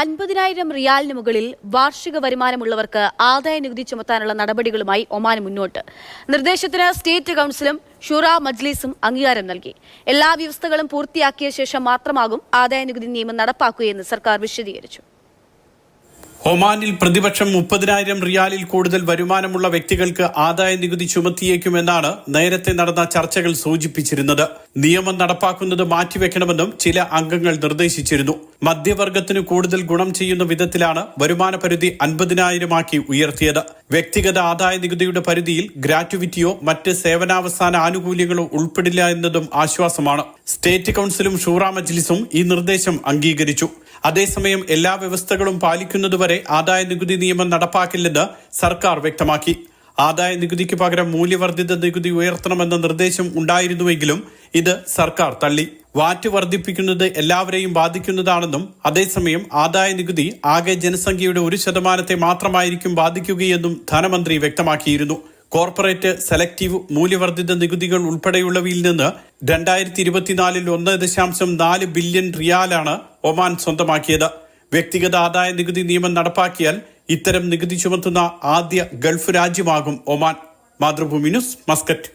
അൻപതിനായിരം റിയാലിന് മുകളിൽ വാർഷിക വരുമാനമുള്ളവർക്ക് ആദായ നികുതി ചുമത്താനുള്ള നടപടികളുമായി ഒമാൻ മുന്നോട്ട്. നിർദ്ദേശത്തിന് സ്റ്റേറ്റ് കൗൺസിലും ഷുറ മജ്ലിസും അംഗീകാരം നൽകി. എല്ലാ വ്യവസ്ഥകളും പൂർത്തിയാക്കിയ ശേഷം മാത്രമാകും ആദായ നികുതി നിയമം നടപ്പാക്കുകയെന്ന് സർക്കാർ വിശദീകരിച്ചു. ഒമാനിൽ പ്രതിപക്ഷം മുപ്പതിനായിരം റിയാലിൽ കൂടുതൽ വരുമാനമുള്ള വ്യക്തികൾക്ക് ആദായ നികുതി ചുമത്തിയേക്കുമെന്നാണ് നേരത്തെ നടന്ന ചർച്ചകൾ സൂചിപ്പിച്ചിരുന്നത്. നിയമം നടപ്പാക്കുന്നത് മാറ്റിവെക്കണമെന്നും ചില അംഗങ്ങൾ നിർദ്ദേശിച്ചിരുന്നു. മധ്യവർഗത്തിന് കൂടുതൽ ഗുണം ചെയ്യുന്ന വിധത്തിലാണ് വരുമാന പരിധി അൻപതിനായിരമാക്കി ഉയർത്തിയത്. വ്യക്തിഗത ആദായ നികുതിയുടെ പരിധിയിൽ ഗ്രാറ്റുവിറ്റിയോ മറ്റ് സേവനാവസാന ആനുകൂല്യങ്ങളോ ഉൾപ്പെടില്ല എന്നതും ആശ്വാസമാണ്. സ്റ്റേറ്റ് കൌൺസിലും ഷൂറ മജ്ലിസും ഈ നിർദ്ദേശം അംഗീകരിച്ചു. അതേസമയം എല്ലാ വ്യവസ്ഥകളും പാലിക്കുന്നതുവരെ ആദായ നികുതി നിയമം നടപ്പാക്കില്ലെന്ന് സർക്കാർ വ്യക്തമാക്കി. ആദായ നികുതിക്ക് പകരം മൂല്യവർദ്ധിത നികുതി ഉയർത്തണമെന്ന നിർദ്ദേശം ഉണ്ടായിരുന്നുവെങ്കിലും ഇത് സർക്കാർ തള്ളി. വാറ്റ് വർദ്ധിപ്പിക്കുന്നത് എല്ലാവരെയും ബാധിക്കുന്നതാണെന്നും അതേസമയം ആദായ നികുതി ആകെ ജനസംഖ്യയുടെ ഒരു ശതമാനത്തെ മാത്രമായിരിക്കും ബാധിക്കുകയെന്നും ധനമന്ത്രി വ്യക്തമാക്കിയിരുന്നു. കോർപ്പറേറ്റ് സെലക്റ്റീവ് മൂല്യവർദ്ധിത നികുതികൾ ഉൾപ്പെടെയുള്ളവയിൽ നിന്ന് രണ്ടായിരത്തി ഇരുപത്തിനാലിൽ ഒന്ന് ദശാംശം നാല് ബില്യൺ റിയാലാണ് ഒമാൻ സ്വന്തമാക്കിയത്. വ്യക്തിഗത ആദായ നികുതി നിയമം നടപ്പാക്കിയാൽ ഇത്തരം നികുതി ചുമത്തുന്ന ആദ്യ ഗൾഫ് രാജ്യമാകും ഒമാൻ. Mathrubhumi news Muscat.